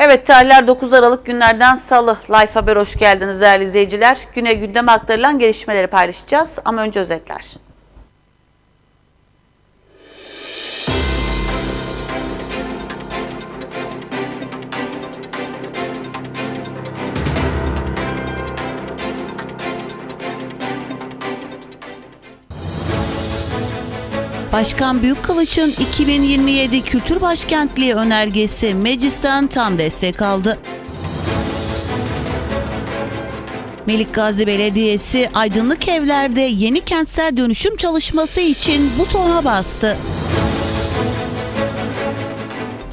Evet tarihler 9 Aralık günlerden Salı. Life Haber hoş geldiniz değerli izleyiciler. Güne gündeme aktarılan gelişmeleri paylaşacağız ama önce özetler. Başkan Büyükkılıç'ın 2027 Kültür Başkentliği önergesi meclisten tam destek aldı. Melik Gazi Belediyesi aydınlık evlerde yeni kentsel dönüşüm çalışması için butona bastı.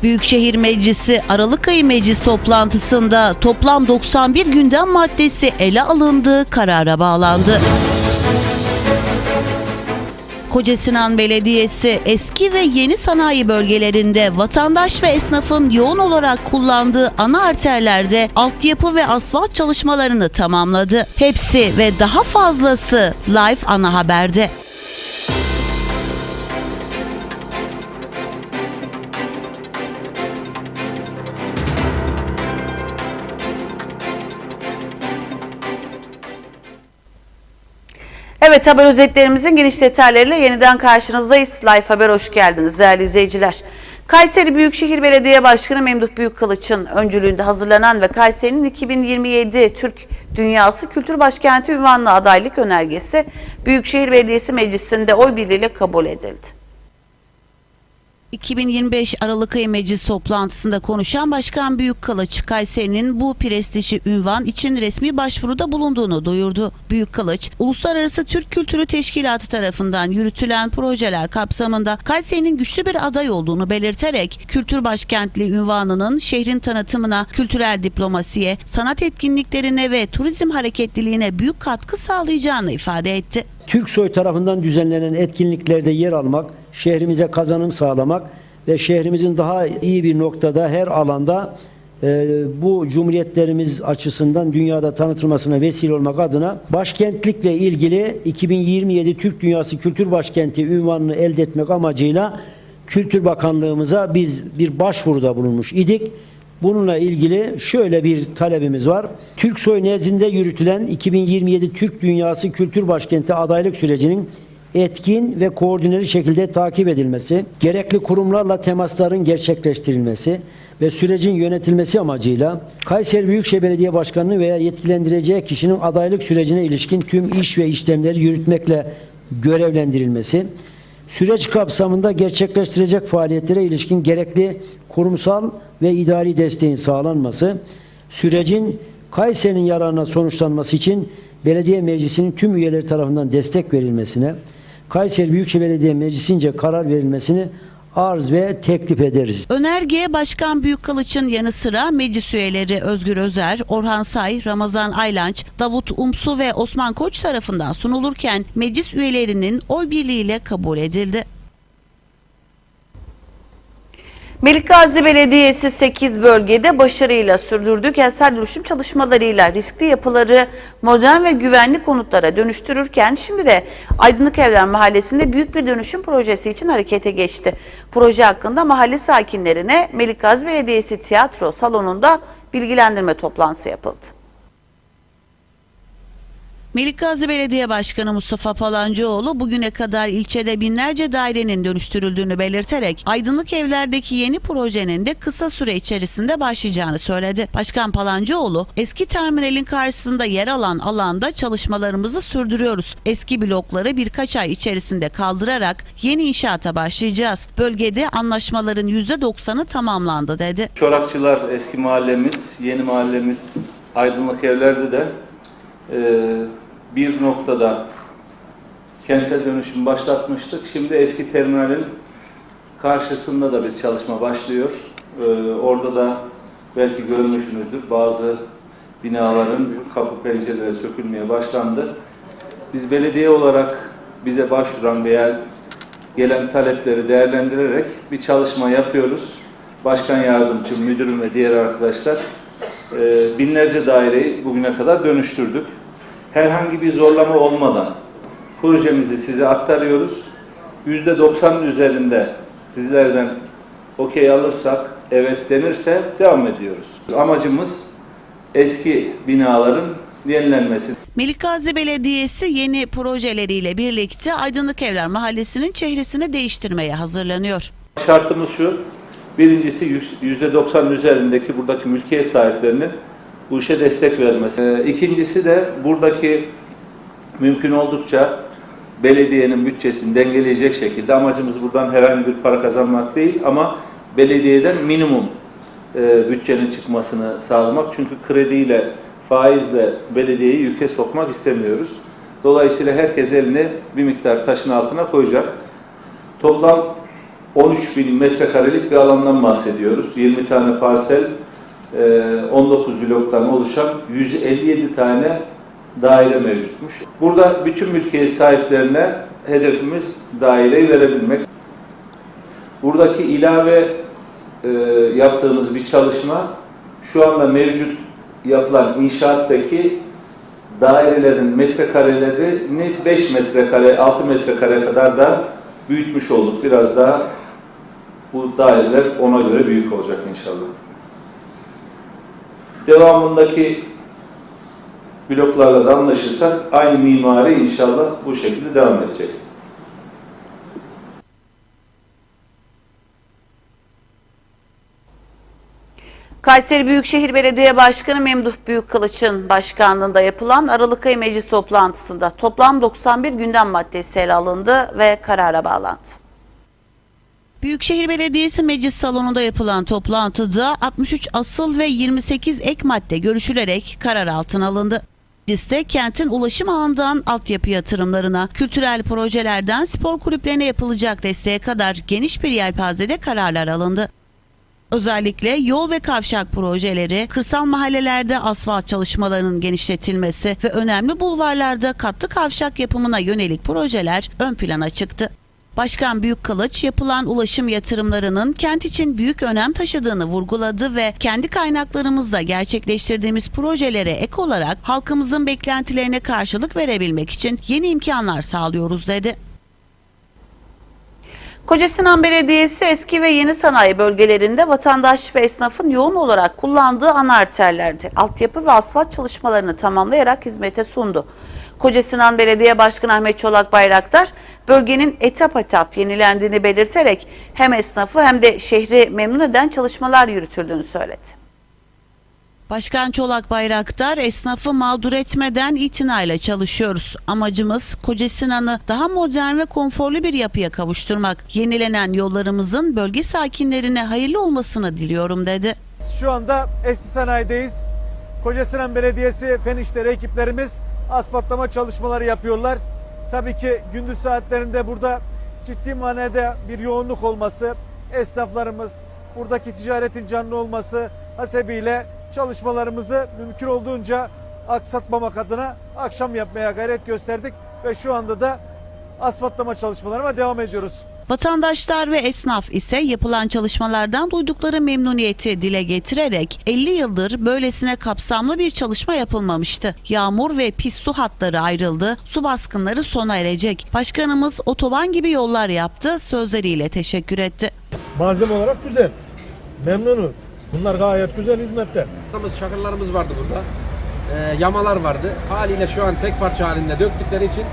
Büyükşehir Meclisi Aralık ayı meclis toplantısında toplam 91 gündem maddesi ele alındığı karara bağlandı. Kocasinan Belediyesi eski ve yeni sanayi bölgelerinde vatandaş ve esnafın yoğun olarak kullandığı ana arterlerde altyapı ve asfalt çalışmalarını tamamladı. Hepsi ve daha fazlası Live Ana Haber'de. Evet haber özetlerimizin geniş detaylarıyla yeniden karşınızdayız. Life Haber hoş geldiniz değerli izleyiciler. Kayseri Büyükşehir Belediye Başkanı Memduh Büyükkılıç'ın öncülüğünde hazırlanan ve Kayseri'nin 2027 Türk Dünyası Kültür Başkenti ünvanlı adaylık önergesi Büyükşehir Belediyesi Meclisi'nde oy birliğiyle kabul edildi. 2025 Aralık ayı meclis toplantısında konuşan Başkan Büyükkılıç, Kayseri'nin bu prestijli ünvan için resmi başvuruda bulunduğunu duyurdu. Büyükkılıç, Uluslararası Türk Kültürü Teşkilatı tarafından yürütülen projeler kapsamında Kayseri'nin güçlü bir aday olduğunu belirterek, kültür başkentliği ünvanının şehrin tanıtımına, kültürel diplomasiye, sanat etkinliklerine ve turizm hareketliliğine büyük katkı sağlayacağını ifade etti. Türksoy tarafından düzenlenen etkinliklerde yer almak, şehrimize kazanım sağlamak ve şehrimizin daha iyi bir noktada her alanda e, bu cumhuriyetlerimiz açısından dünyada tanıtılmasına vesile olmak adına başkentlikle ilgili 2027 Türk Dünyası Kültür Başkenti ünvanını elde etmek amacıyla Kültür Bakanlığımıza biz bir başvuruda bulunmuş idik. Bununla ilgili şöyle bir talebimiz var. Türksoy nezdinde yürütülen 2027 Türk Dünyası Kültür Başkenti adaylık sürecinin etkin ve koordineli şekilde takip edilmesi, gerekli kurumlarla temasların gerçekleştirilmesi ve sürecin yönetilmesi amacıyla Kayseri Büyükşehir Belediye Başkanı veya yetkilendireceği kişinin adaylık sürecine ilişkin tüm iş ve işlemleri yürütmekle görevlendirilmesi, süreç kapsamında gerçekleştirecek faaliyetlere ilişkin gerekli kurumsal ve idari desteğin sağlanması, sürecin Kayseri'nin yararına sonuçlanması için belediye meclisinin tüm üyeleri tarafından destek verilmesine, Kayseri Büyükşehir Belediye Meclisi'nce karar verilmesini arz ve teklif ederiz. Önergeye Başkan Büyükkılıç'ın yanı sıra meclis üyeleri Özgür Özer, Orhan Say, Ramazan Aylanç, Davut Umsu ve Osman Koç tarafından sunulurken meclis üyelerinin oy birliğiyle kabul edildi. Melikgazi Belediyesi 8 bölgede başarıyla sürdürdüğü kentsel dönüşüm çalışmalarıyla riskli yapıları modern ve güvenli konutlara dönüştürürken şimdi de Aydınlık Evler Mahallesi'nde büyük bir dönüşüm projesi için harekete geçti. Proje hakkında mahalle sakinlerine Melikgazi Belediyesi tiyatro salonunda bilgilendirme toplantısı yapıldı. Melikgazi Belediye Başkanı Mustafa Palancıoğlu bugüne kadar ilçede binlerce dairenin dönüştürüldüğünü belirterek aydınlık evlerdeki yeni projenin de kısa süre içerisinde başlayacağını söyledi. Başkan Palancıoğlu eski terminalin karşısında yer alan alanda çalışmalarımızı sürdürüyoruz. Eski blokları birkaç ay içerisinde kaldırarak yeni inşaata başlayacağız. Bölgede anlaşmaların %90'ı tamamlandı dedi. Çorakçılar eski mahallemiz, yeni mahallemiz Aydınlık Evler'de de e, bir noktada kentsel dönüşüm başlatmıştık. Şimdi eski terminalin karşısında da bir çalışma başlıyor. E, orada da belki görmüşsünüzdür bazı binaların kapı pencereleri sökülmeye başlandı. Biz belediye olarak bize başvuran veya gelen talepleri değerlendirerek bir çalışma yapıyoruz. Başkan yardımcım, müdürüm ve diğer arkadaşlar e, binlerce daireyi bugüne kadar dönüştürdük. Herhangi bir zorlama olmadan projemizi size aktarıyoruz. %90'ın üzerinde sizlerden okey alırsak evet denirse devam ediyoruz. Amacımız eski binaların yenilenmesi. Melikgazi Belediyesi yeni projeleriyle birlikte Aydınlık Evler Mahallesi'nin çehresini değiştirmeye hazırlanıyor. Şartımız şu, birincisi yüz- %90 üzerindeki buradaki mülkiyet sahiplerinin bu işe destek vermesi. Ee, İkincisi de buradaki mümkün oldukça belediyenin bütçesini dengeleyecek şekilde amacımız buradan herhangi bir para kazanmak değil ama belediyeden minimum e, bütçenin çıkmasını sağlamak. Çünkü krediyle, faizle belediyeyi yüke sokmak istemiyoruz. Dolayısıyla herkes elini bir miktar taşın altına koyacak. Toplam 13 bin metrekarelik bir alandan bahsediyoruz. 20 tane parsel, e, 19 bloktan oluşan 157 tane daire mevcutmuş. Burada bütün mülkiyet sahiplerine hedefimiz daireyi verebilmek. Buradaki ilave e, yaptığımız bir çalışma şu anda mevcut yapılan inşaattaki dairelerin metrekarelerini 5 metrekare, 6 metrekare kadar da büyütmüş olduk. Biraz daha bu daireler ona göre büyük olacak inşallah. Devamındaki bloklarla da anlaşırsak aynı mimari inşallah bu şekilde devam edecek. Kayseri Büyükşehir Belediye Başkanı Memduh Büyükkılıç'ın başkanlığında yapılan Aralık ayı meclis toplantısında toplam 91 gündem maddesi ele alındı ve karara bağlandı. Büyükşehir Belediyesi Meclis Salonu'nda yapılan toplantıda 63 asıl ve 28 ek madde görüşülerek karar altına alındı. Mecliste kentin ulaşım ağından altyapı yatırımlarına, kültürel projelerden spor kulüplerine yapılacak desteğe kadar geniş bir yelpazede kararlar alındı. Özellikle yol ve kavşak projeleri, kırsal mahallelerde asfalt çalışmalarının genişletilmesi ve önemli bulvarlarda katlı kavşak yapımına yönelik projeler ön plana çıktı. Başkan Büyükkılıç yapılan ulaşım yatırımlarının kent için büyük önem taşıdığını vurguladı ve kendi kaynaklarımızla gerçekleştirdiğimiz projelere ek olarak halkımızın beklentilerine karşılık verebilmek için yeni imkanlar sağlıyoruz dedi. Kocasinan Belediyesi eski ve yeni sanayi bölgelerinde vatandaş ve esnafın yoğun olarak kullandığı ana arterlerde altyapı ve asfalt çalışmalarını tamamlayarak hizmete sundu. Kocasinan Belediye Başkanı Ahmet Çolak Bayraktar bölgenin etap etap yenilendiğini belirterek hem esnafı hem de şehri memnun eden çalışmalar yürütüldüğünü söyledi. Başkan Çolak Bayraktar esnafı mağdur etmeden itinayla çalışıyoruz. Amacımız Kocasinan'ı daha modern ve konforlu bir yapıya kavuşturmak. Yenilenen yollarımızın bölge sakinlerine hayırlı olmasını diliyorum dedi. Şu anda eski sanayideyiz. Kocasinan Belediyesi Fen İşleri ekiplerimiz asfaltlama çalışmaları yapıyorlar. Tabii ki gündüz saatlerinde burada ciddi manada bir yoğunluk olması, esnaflarımız, buradaki ticaretin canlı olması hasebiyle çalışmalarımızı mümkün olduğunca aksatmamak adına akşam yapmaya gayret gösterdik ve şu anda da asfaltlama çalışmalarına devam ediyoruz. Vatandaşlar ve esnaf ise yapılan çalışmalardan duydukları memnuniyeti dile getirerek 50 yıldır böylesine kapsamlı bir çalışma yapılmamıştı. Yağmur ve pis su hatları ayrıldı, su baskınları sona erecek. Başkanımız otoban gibi yollar yaptı, sözleriyle teşekkür etti. Malzeme olarak güzel. Memnunuz. Bunlar gayet güzel hizmetler. Çakırlarımız vardı burada. Ee, yamalar vardı. Haliyle şu an tek parça halinde döktükleri için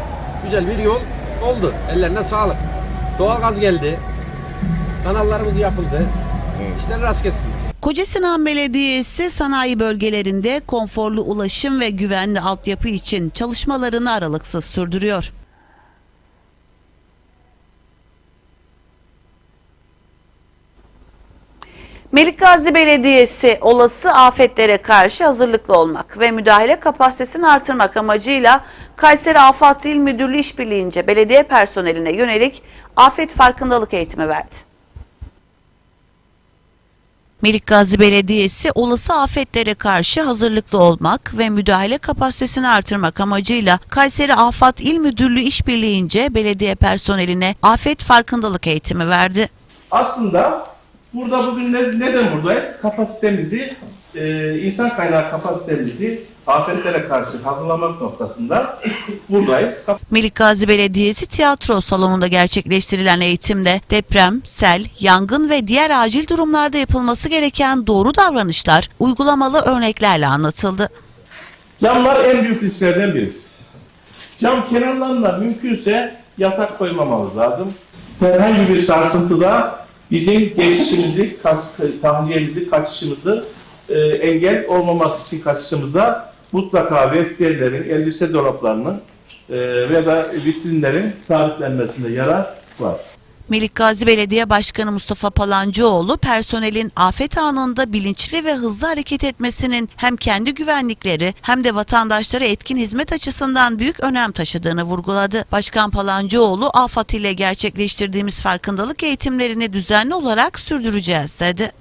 güzel bir yol oldu. Ellerine sağlık. Doğalgaz geldi. Kanallarımız yapıldı. İşler rast gelsin. Kocasinan Belediyesi sanayi bölgelerinde konforlu ulaşım ve güvenli altyapı için çalışmalarını aralıksız sürdürüyor. Melikgazi Belediyesi olası afetlere karşı hazırlıklı olmak ve müdahale kapasitesini artırmak amacıyla Kayseri Afat İl Müdürlüğü İşbirliği'nce belediye personeline yönelik afet farkındalık eğitimi verdi. Melikgazi Belediyesi olası afetlere karşı hazırlıklı olmak ve müdahale kapasitesini artırmak amacıyla Kayseri Afat İl Müdürlüğü İşbirliği'nce belediye personeline afet farkındalık eğitimi verdi. aslında burada bugün ne- neden buradayız? Kapasitemizi e, insan kaynağı kapasitemizi afetlere karşı hazırlamak noktasında buradayız. Melik Gazi Belediyesi tiyatro salonunda gerçekleştirilen eğitimde deprem, sel, yangın ve diğer acil durumlarda yapılması gereken doğru davranışlar uygulamalı örneklerle anlatıldı. Camlar en büyük risklerden birisi. Cam kenarlarına mümkünse yatak koymamamız lazım. Herhangi bir sarsıntıda bizim geçişimizi, kaç, tahliyemizi, kaçışımızı e, engel olmaması için kaçışımıza mutlaka vestiyerlerin, elbise dolaplarının e, ve da vitrinlerin sabitlenmesinde yarar var. Melik Gazi Belediye Başkanı Mustafa Palancıoğlu personelin afet anında bilinçli ve hızlı hareket etmesinin hem kendi güvenlikleri hem de vatandaşlara etkin hizmet açısından büyük önem taşıdığını vurguladı. Başkan Palancıoğlu AFAD ile gerçekleştirdiğimiz farkındalık eğitimlerini düzenli olarak sürdüreceğiz dedi.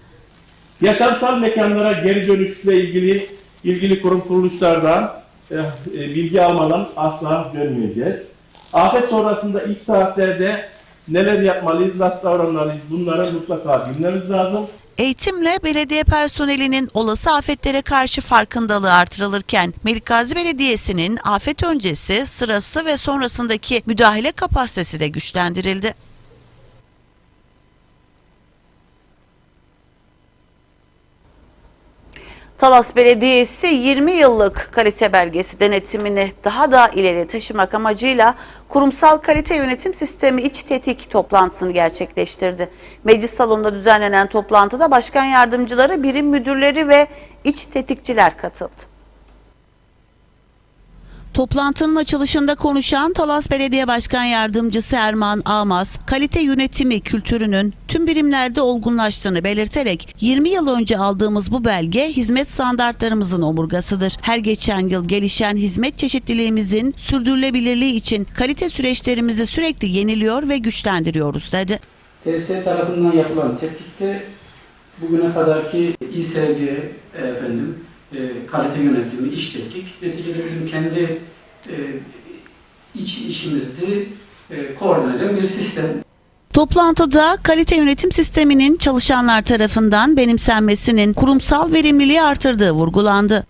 Yaşamsal mekanlara geri dönüşle ilgili ilgili kurum kuruluşlardan e, e, bilgi almadan asla dönmeyeceğiz. Afet sonrasında ilk saatlerde neler yapmalıyız, nasıl davranmalıyız bunları mutlaka bilmemiz lazım. Eğitimle belediye personelinin olası afetlere karşı farkındalığı artırılırken Melik Gazi Belediyesi'nin afet öncesi, sırası ve sonrasındaki müdahale kapasitesi de güçlendirildi. Talas Belediyesi 20 yıllık kalite belgesi denetimini daha da ileri taşımak amacıyla kurumsal kalite yönetim sistemi iç tetik toplantısını gerçekleştirdi. Meclis salonunda düzenlenen toplantıda başkan yardımcıları, birim müdürleri ve iç tetikçiler katıldı. Toplantının açılışında konuşan Talas Belediye Başkan Yardımcısı Erman Ağmaz, kalite yönetimi kültürünün tüm birimlerde olgunlaştığını belirterek 20 yıl önce aldığımız bu belge hizmet standartlarımızın omurgasıdır. Her geçen yıl gelişen hizmet çeşitliliğimizin sürdürülebilirliği için kalite süreçlerimizi sürekli yeniliyor ve güçlendiriyoruz dedi. TS tarafından yapılan tetkikte bugüne kadarki İSG efendim e, kalite yönetimi, iş tetkik, neticede bizim kendi e, iç işimizde e, koordine eden bir sistem. Toplantıda kalite yönetim sisteminin çalışanlar tarafından benimsenmesinin kurumsal verimliliği artırdığı vurgulandı.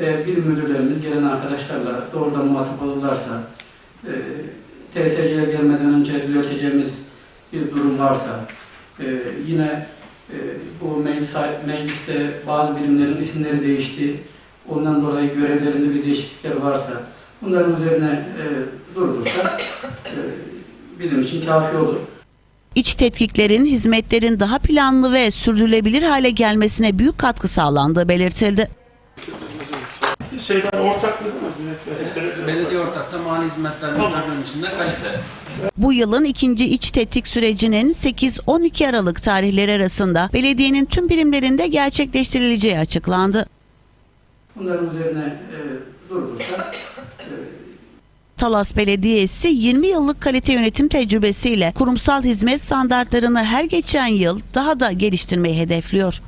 E, birim müdürlerimiz gelen arkadaşlarla doğrudan muhatap olurlarsa, e, TSC'ye gelmeden önce düzelteceğimiz bir durum varsa, e, yine e, bu meclis, mecliste bazı birimlerin isimleri değişti, ondan dolayı görevlerinde bir değişiklikler varsa, bunların üzerine e, durulursa e, bizim için kafi olur. İç tetkiklerin hizmetlerin daha planlı ve sürdürülebilir hale gelmesine büyük katkı sağlandığı belirtildi. Şeyden ortaklık Belediye ortakta mali hizmetler müdürlüğünün içinde kalite. Bu yılın ikinci iç tetkik sürecinin 8-12 Aralık tarihleri arasında belediyenin tüm birimlerinde gerçekleştirileceği açıklandı. Bunların üzerine e, durulursa e, Talas Belediyesi 20 yıllık kalite yönetim tecrübesiyle kurumsal hizmet standartlarını her geçen yıl daha da geliştirmeyi hedefliyor.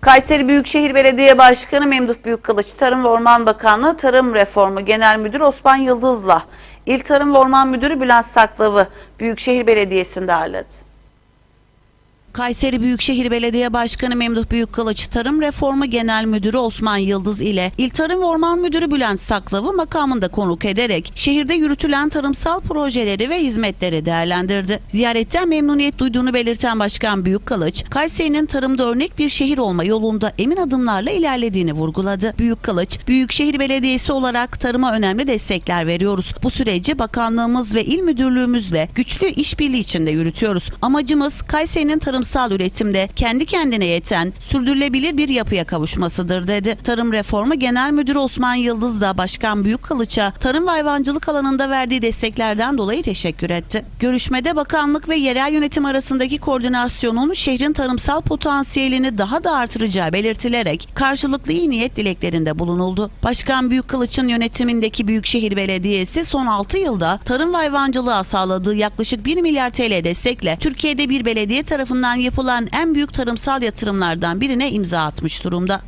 Kayseri Büyükşehir Belediye Başkanı Memduh Büyükkılıç, Tarım ve Orman Bakanlığı Tarım Reformu Genel Müdürü Osman Yıldız'la İl Tarım ve Orman Müdürü Bülent Saklav'ı Büyükşehir Belediyesi'nde ağırladı. Kayseri Büyükşehir Belediye Başkanı Memduh Büyükkılıç, Tarım Reformu Genel Müdürü Osman Yıldız ile İl Tarım ve Orman Müdürü Bülent Saklav'ı makamında konuk ederek şehirde yürütülen tarımsal projeleri ve hizmetleri değerlendirdi. Ziyaretten memnuniyet duyduğunu belirten Başkan Büyükkılıç, Kayseri'nin tarımda örnek bir şehir olma yolunda emin adımlarla ilerlediğini vurguladı. Büyükkılıç, Büyükşehir Belediyesi olarak tarıma önemli destekler veriyoruz. Bu süreci bakanlığımız ve il müdürlüğümüzle güçlü işbirliği içinde yürütüyoruz. Amacımız Kayseri'nin tarımsal üretimde kendi kendine yeten, sürdürülebilir bir yapıya kavuşmasıdır dedi. Tarım Reformu Genel Müdürü Osman Yıldız da Başkan Büyükkılıç'a tarım ve hayvancılık alanında verdiği desteklerden dolayı teşekkür etti. Görüşmede bakanlık ve yerel yönetim arasındaki koordinasyonun şehrin tarımsal potansiyelini daha da artıracağı belirtilerek karşılıklı iyi niyet dileklerinde bulunuldu. Başkan Büyükkılıç'ın yönetimindeki Büyükşehir Belediyesi son 6 yılda tarım ve hayvancılığa sağladığı yaklaşık 1 milyar TL destekle Türkiye'de bir belediye tarafından yapılan en büyük tarımsal yatırımlardan birine imza atmış durumda.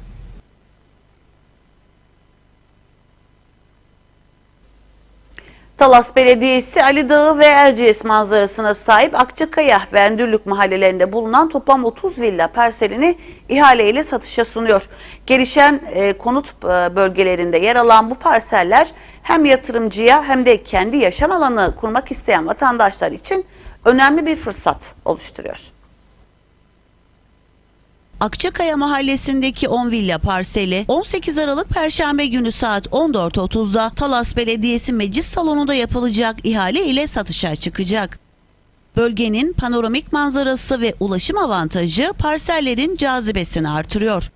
Talas Belediyesi Ali Dağı ve Erciyes manzarasına sahip Akçakaya ve Endürlük mahallelerinde bulunan toplam 30 villa parselini ihaleyle satışa sunuyor. Gelişen e, konut e, bölgelerinde yer alan bu parseller hem yatırımcıya hem de kendi yaşam alanı kurmak isteyen vatandaşlar için önemli bir fırsat oluşturuyor. Akçakaya mahallesindeki 10 villa parseli 18 Aralık Perşembe günü saat 14.30'da Talas Belediyesi Meclis Salonu'nda yapılacak ihale ile satışa çıkacak. Bölgenin panoramik manzarası ve ulaşım avantajı parsellerin cazibesini artırıyor.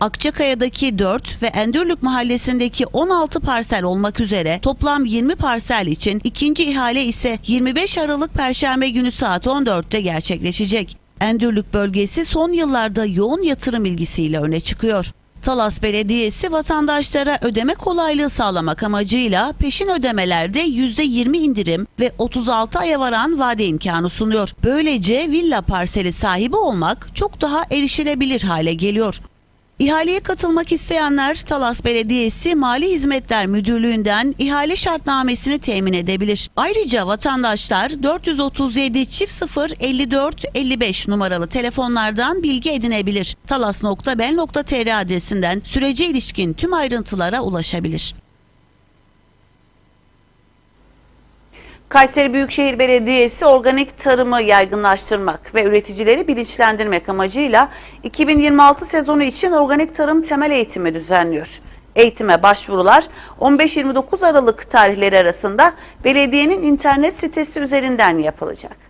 Akçakaya'daki 4 ve Endürlük mahallesindeki 16 parsel olmak üzere toplam 20 parsel için ikinci ihale ise 25 Aralık Perşembe günü saat 14'te gerçekleşecek. Endürlük bölgesi son yıllarda yoğun yatırım ilgisiyle öne çıkıyor. Talas Belediyesi vatandaşlara ödeme kolaylığı sağlamak amacıyla peşin ödemelerde %20 indirim ve 36 aya varan vade imkanı sunuyor. Böylece villa parseli sahibi olmak çok daha erişilebilir hale geliyor. İhaleye katılmak isteyenler Talas Belediyesi Mali Hizmetler Müdürlüğü'nden ihale şartnamesini temin edebilir. Ayrıca vatandaşlar 437 çift 0 54 55 numaralı telefonlardan bilgi edinebilir. talas.bel.tr adresinden sürece ilişkin tüm ayrıntılara ulaşabilir. Kayseri Büyükşehir Belediyesi organik tarımı yaygınlaştırmak ve üreticileri bilinçlendirmek amacıyla 2026 sezonu için organik tarım temel eğitimi düzenliyor. Eğitime başvurular 15-29 Aralık tarihleri arasında belediyenin internet sitesi üzerinden yapılacak.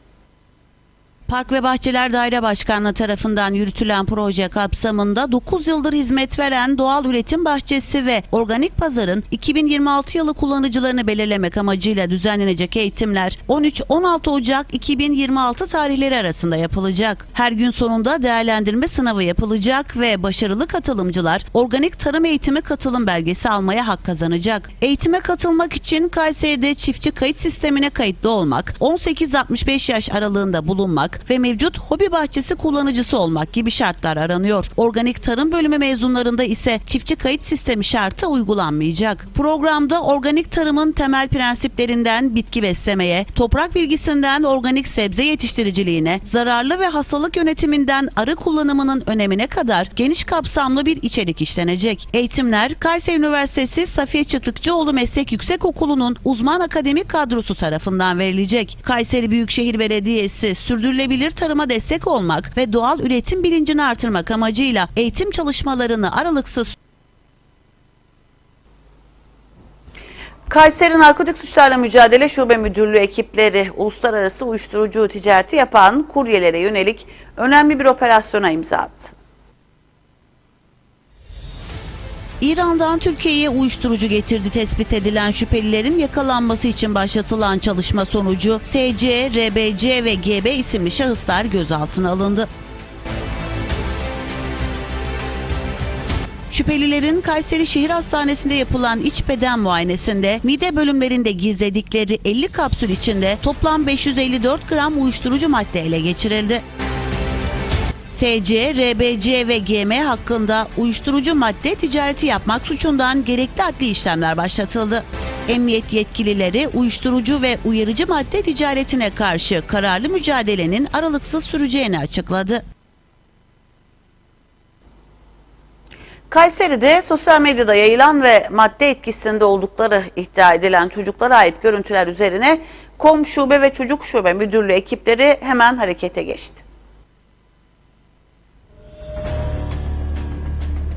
Park ve Bahçeler Daire Başkanlığı tarafından yürütülen proje kapsamında 9 yıldır hizmet veren Doğal Üretim Bahçesi ve Organik Pazar'ın 2026 yılı kullanıcılarını belirlemek amacıyla düzenlenecek eğitimler 13-16 Ocak 2026 tarihleri arasında yapılacak. Her gün sonunda değerlendirme sınavı yapılacak ve başarılı katılımcılar organik tarım eğitimi katılım belgesi almaya hak kazanacak. Eğitime katılmak için Kayseri'de çiftçi kayıt sistemine kayıtlı olmak, 18-65 yaş aralığında bulunmak ve mevcut hobi bahçesi kullanıcısı olmak gibi şartlar aranıyor. Organik tarım bölümü mezunlarında ise çiftçi kayıt sistemi şartı uygulanmayacak. Programda organik tarımın temel prensiplerinden bitki beslemeye, toprak bilgisinden organik sebze yetiştiriciliğine, zararlı ve hastalık yönetiminden arı kullanımının önemine kadar geniş kapsamlı bir içerik işlenecek. Eğitimler Kayseri Üniversitesi Safiye Çıkrıkçıoğlu Meslek Yüksekokulu'nun uzman akademik kadrosu tarafından verilecek. Kayseri Büyükşehir Belediyesi sürdürülebilir tarıma destek olmak ve doğal üretim bilincini artırmak amacıyla eğitim çalışmalarını aralıksız Kayseri Narkotik Suçlarla Mücadele Şube Müdürlüğü ekipleri uluslararası uyuşturucu ticareti yapan kuryelere yönelik önemli bir operasyona imza attı. İran'dan Türkiye'ye uyuşturucu getirdi tespit edilen şüphelilerin yakalanması için başlatılan çalışma sonucu SC, RBC ve GB isimli şahıslar gözaltına alındı. Şüphelilerin Kayseri Şehir Hastanesi'nde yapılan iç beden muayenesinde mide bölümlerinde gizledikleri 50 kapsül içinde toplam 554 gram uyuşturucu madde ele geçirildi. SC, RBC ve GM hakkında uyuşturucu madde ticareti yapmak suçundan gerekli adli işlemler başlatıldı. Emniyet yetkilileri uyuşturucu ve uyarıcı madde ticaretine karşı kararlı mücadelenin aralıksız süreceğini açıkladı. Kayseri'de sosyal medyada yayılan ve madde etkisinde oldukları iddia edilen çocuklara ait görüntüler üzerine KOM Şube ve Çocuk Şube Müdürlüğü ekipleri hemen harekete geçti.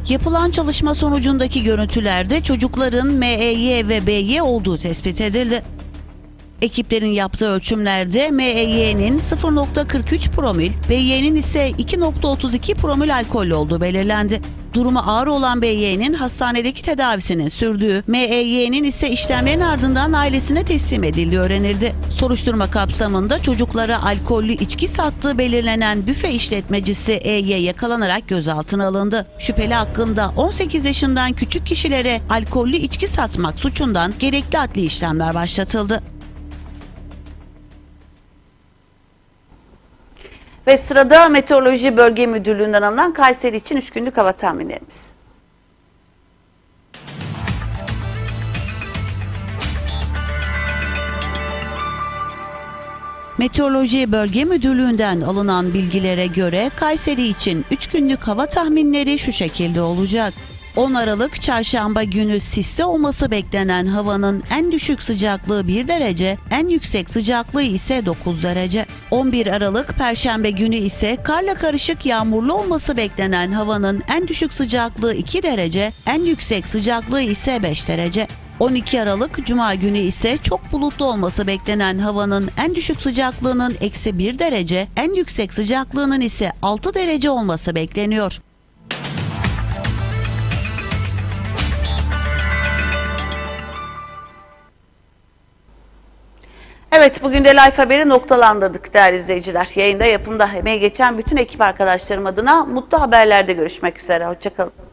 Yapılan çalışma sonucundaki görüntülerde çocukların MEY ve BY olduğu tespit edildi. Ekiplerin yaptığı ölçümlerde MEY'nin 0.43 promil, BY'nin ise 2.32 promil alkollü olduğu belirlendi. Durumu ağır olan BY'nin hastanedeki tedavisinin sürdüğü, MEY'nin ise işlemlerin ardından ailesine teslim edildiği öğrenildi. Soruşturma kapsamında çocuklara alkollü içki sattığı belirlenen büfe işletmecisi EY yakalanarak gözaltına alındı. Şüpheli hakkında 18 yaşından küçük kişilere alkollü içki satmak suçundan gerekli adli işlemler başlatıldı. Ve sırada Meteoroloji Bölge Müdürlüğü'nden alınan Kayseri için 3 günlük hava tahminlerimiz. Meteoroloji Bölge Müdürlüğü'nden alınan bilgilere göre Kayseri için 3 günlük hava tahminleri şu şekilde olacak. 10 Aralık çarşamba günü sisli olması beklenen havanın en düşük sıcaklığı 1 derece, en yüksek sıcaklığı ise 9 derece. 11 Aralık perşembe günü ise karla karışık yağmurlu olması beklenen havanın en düşük sıcaklığı 2 derece, en yüksek sıcaklığı ise 5 derece. 12 Aralık Cuma günü ise çok bulutlu olması beklenen havanın en düşük sıcaklığının eksi 1 derece, en yüksek sıcaklığının ise 6 derece olması bekleniyor. Evet bugün de Life Haber'i noktalandırdık değerli izleyiciler. Yayında yapımda emeği geçen bütün ekip arkadaşlarım adına mutlu haberlerde görüşmek üzere. Hoşçakalın.